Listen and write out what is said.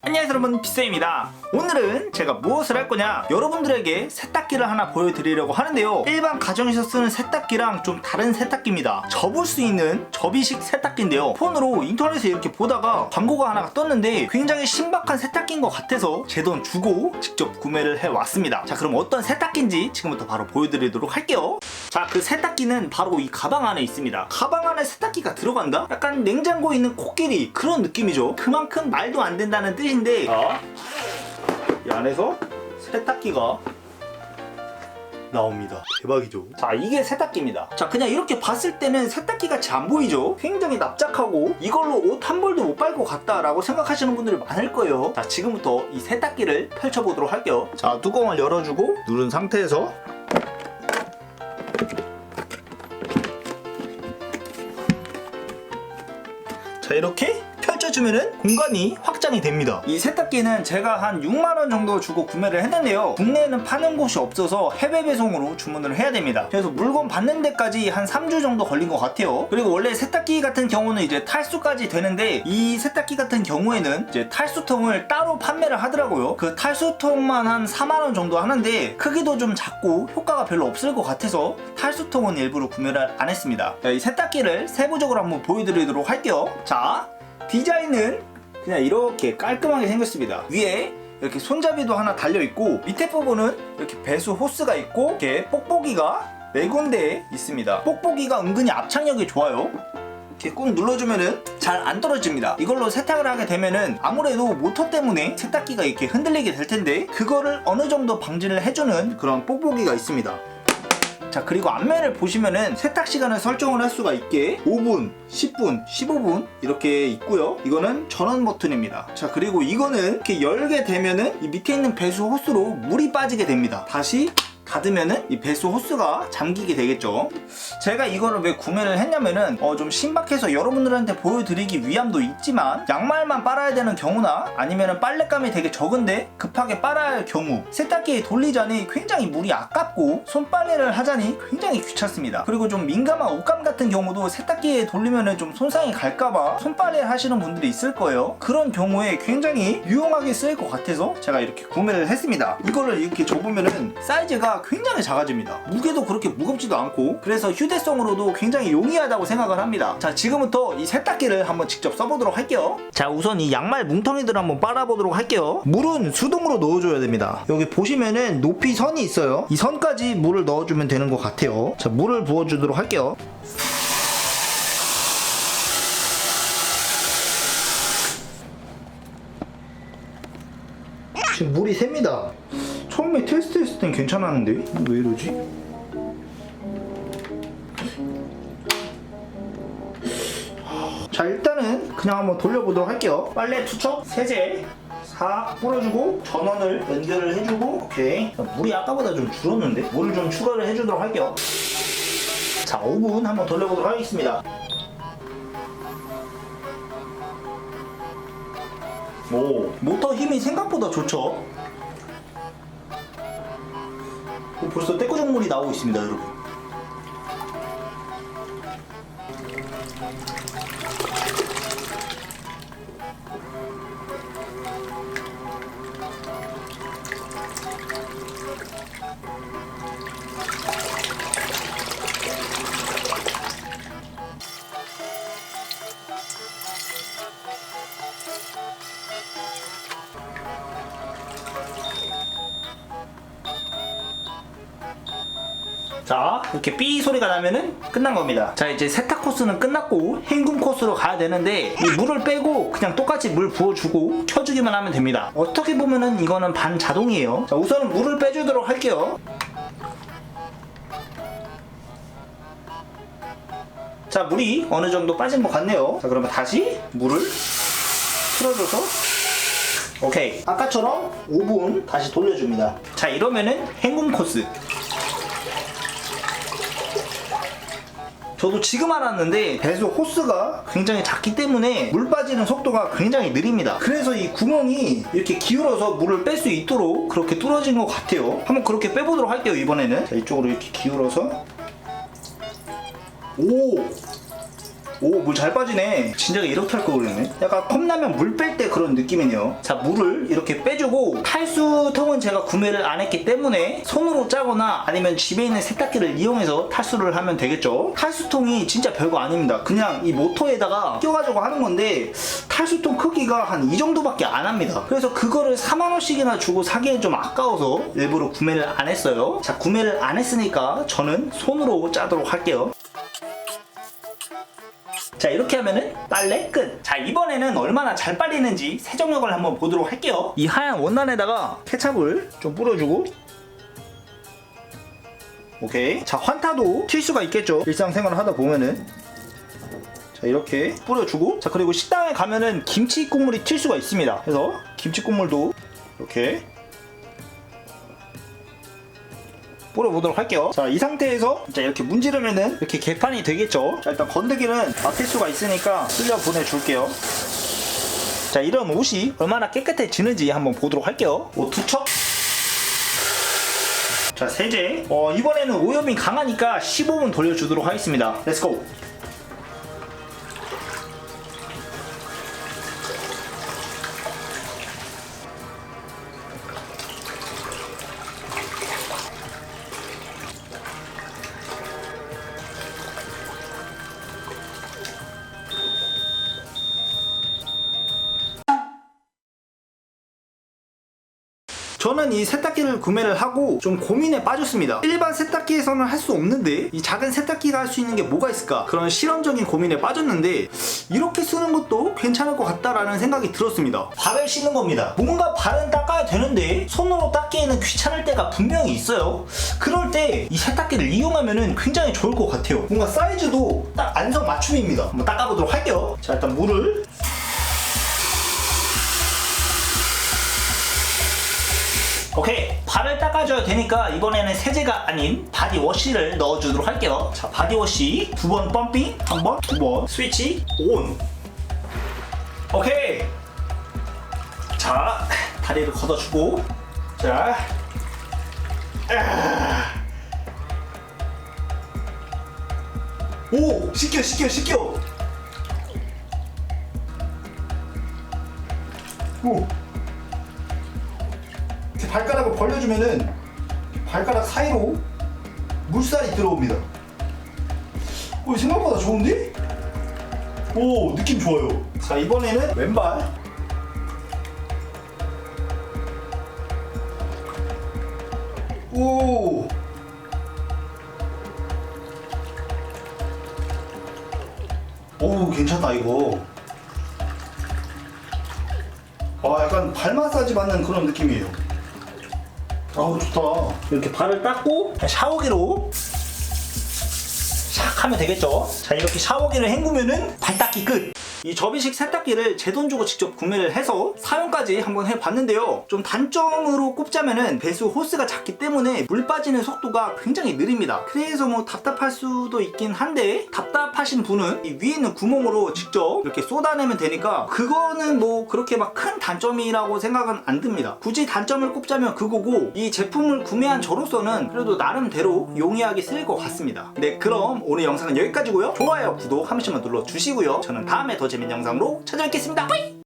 안녕하세요 여러분. 비쌤입니다. 오늘은 제가 무엇을 할 거냐? 여러분들에게 세탁기를 하나 보여드리려고 하는데요. 일반 가정에서 쓰는 세탁기랑 좀 다른 세탁기입니다. 접을 수 있는 접이식 세탁기인데요. 폰으로 인터넷에 이렇게 보다가 광고가 하나가 떴는데 굉장히 신박한 세탁기인 것 같아서 제 돈 주고 직접 구매를 해왔습니다. 자 그럼 어떤 세탁기인지 지금부터 바로 보여드리도록 할게요 자 그 세탁기는 바로 이 가방 안에 있습니다 가방 안에 세탁기가 들어간다? 약간 냉장고에 있는 코끼리 그런 느낌이죠 그만큼 말도 안 된다는 뜻인데 자, 이 안에서 세탁기가 나옵니다. 대박이죠. 자, 이게 세탁기입니다. 자, 그냥 이렇게 봤을 때는 세탁기 같이 안 보이죠? 굉장히 납작하고 이걸로 옷 한 벌도 못 빨고 갔다라고 생각하시는 분들이 많을 거예요. 자, 지금부터 이 세탁기를 펼쳐보도록 할게요. 자, 뚜껑을 열어주고 누른 상태에서 자 이렇게 펼쳐주면은 공간이 확장이 됩니다. 이 세탁기는 제가 한 6만원 정도 주고 구매를 했는데요. 국내에는 파는 곳이 없어서 해외 배송으로 주문을 해야 됩니다. 그래서 물건 받는 데까지 한 3주 정도 걸린 것 같아요. 그리고 원래 세탁기 같은 경우는 이제 탈수까지 되는데 이 세탁기 같은 경우에는 이제 탈수통을 따로 판매를 하더라고요. 그 탈수통만 한 4만원 정도 하는데 크기도 좀 작고 효과가 별로 없을 것 같아서 탈수통은 일부러 구매를 안 했습니다. 자, 이 세탁기를 세부적으로 한번 보여드리도록 할게요. 자, 디자인은 그냥 이렇게 깔끔하게 생겼습니다. 위에 이렇게 손잡이도 하나 달려 있고 밑에 부분은 이렇게 배수 호스가 있고 이렇게 뽁뽁이가 네 군데에 있습니다. 뽁뽁이가 은근히 압착력이 좋아요. 이렇게 꾹 눌러주면은 잘 안 떨어집니다. 이걸로 세탁을 하게 되면은 아무래도 모터 때문에 세탁기가 이렇게 흔들리게 될 텐데 그거를 어느 정도 방지를 해주는 그런 뽁뽁이가 있습니다. 자 그리고 앞면을 보시면은 세탁 시간을 설정을 할 수가 있게 5분, 10분, 15분 이렇게 있고요. 이거는 전원 버튼입니다. 자 그리고 이거는 이렇게 열게 되면은 이 밑에 있는 배수 호스로 물이 빠지게 됩니다. 다시 닫으면은 이 배수 호스가 잠기게 되겠죠. 제가 이거를 왜 구매를 했냐면은 어, 좀 신박해서 여러분들한테 보여드리기 위함도 있지만 양말만 빨아야 되는 경우나 아니면은 빨랫감이 되게 적은데 급하게 빨아야 할 경우 세탁기에 돌리자니 굉장히 물이 아깝고 손빨래를 하자니 굉장히 귀찮습니다. 그리고 좀 민감한 옷감 같은 경우도 세탁기에 돌리면은 좀 손상이 갈까봐 손빨래를 하시는 분들이 있을 거예요. 그런 경우에 굉장히 유용하게 쓰일 것 같아서 제가 이렇게 구매를 했습니다. 이거를 이렇게 접으면은 사이즈가 굉장히 작아집니다. 무게도 그렇게 무겁지도 않고 그래서 휴대성으로도 굉장히 용이하다고 생각을 합니다. 자 지금부터 이 세탁기를 한번 직접 써보도록 할게요. 자 우선 이 양말 뭉텅이들 한번 빨아보도록 할게요. 물은 수동으로 넣어줘야 됩니다. 여기 보시면은 높이 선이 있어요. 이 선까지 물을 넣어주면 되는 것 같아요. 자 물을 부어주도록 할게요. 지금 물이 셉니다. 처음에 테스트 했을 땐 괜찮았는데? 왜 이러지? 자 일단은 그냥 한번 돌려보도록 할게요. 빨래 투척 세제 싹 뿌려주고 전원을 연결을 해주고 오케이. 자, 물이 아까보다 좀 줄었는데? 물을 좀 추가를 해주도록 할게요. 자 5분 한번 돌려보도록 하겠습니다. 오 모터 힘이 생각보다 좋죠 벌써 떼꾸정물이 나오고 있습니다 여러분 자 이렇게 삐 소리가 나면은 끝난 겁니다. 자 이제 세탁 코스는 끝났고 헹굼 코스로 가야 되는데 이 물을 빼고 그냥 똑같이 물 부어주고 켜주기만 하면 됩니다. 어떻게 보면은 이거는 반 자동이에요. 자 우선은 물을 빼주도록 할게요. 자 물이 어느 정도 빠진 것 같네요. 자 그러면 다시 물을 틀어줘서 오케이. 아까처럼 5분 다시 돌려줍니다. 자 이러면은 헹굼 코스 저도 지금 알았는데 배수 호스가 굉장히 작기 때문에 물 빠지는 속도가 굉장히 느립니다. 그래서 이 구멍이 이렇게 기울어서 물을 뺄 수 있도록 그렇게 뚫어진 것 같아요. 한번 그렇게 빼보도록 할게요, 이번에는. 자, 이쪽으로 이렇게 기울어서. 오! 오 물 잘 빠지네. 진작에 이렇게 할 걸 그랬네. 약간 컵라면 물 뺄 때 그런 느낌이네요. 자 물을 이렇게 빼주고 탈수통은 제가 구매를 안 했기 때문에 손으로 짜거나 아니면 집에 있는 세탁기를 이용해서 탈수를 하면 되겠죠. 탈수통이 진짜 별거 아닙니다. 그냥 이 모터에다가 껴가지고 하는 건데 탈수통 크기가 한 이 정도밖에 안 합니다. 그래서 그거를 4만원씩이나 주고 사기엔 좀 아까워서 일부러 구매를 안 했어요. 자 구매를 안 했으니까 저는 손으로 짜도록 할게요 자 이렇게 하면은 빨래 끝. 자 이번에는 얼마나 잘 빨리는지 세정력을 한번 보도록 할게요. 이 하얀 원단에다가 케찹을 좀 뿌려주고 오케이. 자 환타도 튈 수가 있겠죠. 일상생활을 하다 보면은 자 이렇게 뿌려주고 자 그리고 식당에 가면은 김치 국물이 튈 수가 있습니다. 그래서 김치 국물도 이렇게 뿌려보도록 할게요. 자, 이 상태에서 자, 이렇게 문지르면은 이렇게 개판이 되겠죠. 자, 일단 건더기는 막힐 수가 있으니까 쓸려 보내줄게요. 자, 이런 옷이 얼마나 깨끗해지는지 한번 보도록 할게요. 옷두 척. 자, 세제. 어, 이번에는 오염이 강하니까 15분 돌려주도록 하겠습니다. 렛츠고. 저는 이 세탁기를 구매를 하고 좀 고민에 빠졌습니다. 일반 세탁기에서는 할 수 없는데 이 작은 세탁기가 할 수 있는 게 뭐가 있을까? 그런 실험적인 고민에 빠졌는데 이렇게 쓰는 것도 괜찮을 것 같다라는 생각이 들었습니다. 발을 씻는 겁니다. 뭔가 발은 닦아야 되는데 손으로 닦기에는 귀찮을 때가 분명히 있어요. 그럴 때 이 세탁기를 이용하면 굉장히 좋을 것 같아요. 뭔가 사이즈도 딱 안성 맞춤입니다. 한번 닦아보도록 할게요. 자 일단 물을 오케이. 발을 닦아줘야 되니까 이번에는 세제가 아닌 바디워시를 넣어주도록 할게요. 자 바디워시 두 번 펌핑 한 번 두 번. 스위치 온. 오케이. 자 다리를 걷어주고. 자. 아. 오 씻겨 씻겨 씻겨. 오 발가락을 벌려주면은 발가락 사이로 물살이 들어옵니다. 오, 생각보다 좋은데? 오, 느낌 좋아요. 자, 이번에는 왼발. 오. 오, 괜찮다, 이거. 아, 약간 발 마사지 받는 그런 느낌이에요. 아우 좋다. 이렇게 발을 닦고 샤워기로 샥 하면 되겠죠? 자 이렇게 샤워기를 헹구면은 발 닦기 끝. 이 접이식 세탁기를 제 돈 주고 직접 구매를 해서 사용까지 한번 해봤는데요. 좀 단점으로 꼽자면은 배수 호스가 작기 때문에 물 빠지는 속도가 굉장히 느립니다. 그래서 뭐 답답할 수도 있긴 한데 답답하신 분은 이 위에 있는 구멍으로 직접 이렇게 쏟아내면 되니까 그거는 뭐 그렇게 막 큰 단점이라고 생각은 안 듭니다. 굳이 단점을 꼽자면 그거고 이 제품을 구매한 저로서는 그래도 나름대로 용이하게 쓸 것 같습니다. 네 그럼 오늘 영상은 여기까지고요. 좋아요 구독 한 번씩만 눌러주시고요. 저는 다음에 더 재밌는 영상으로 찾아뵙겠습니다. 빠이!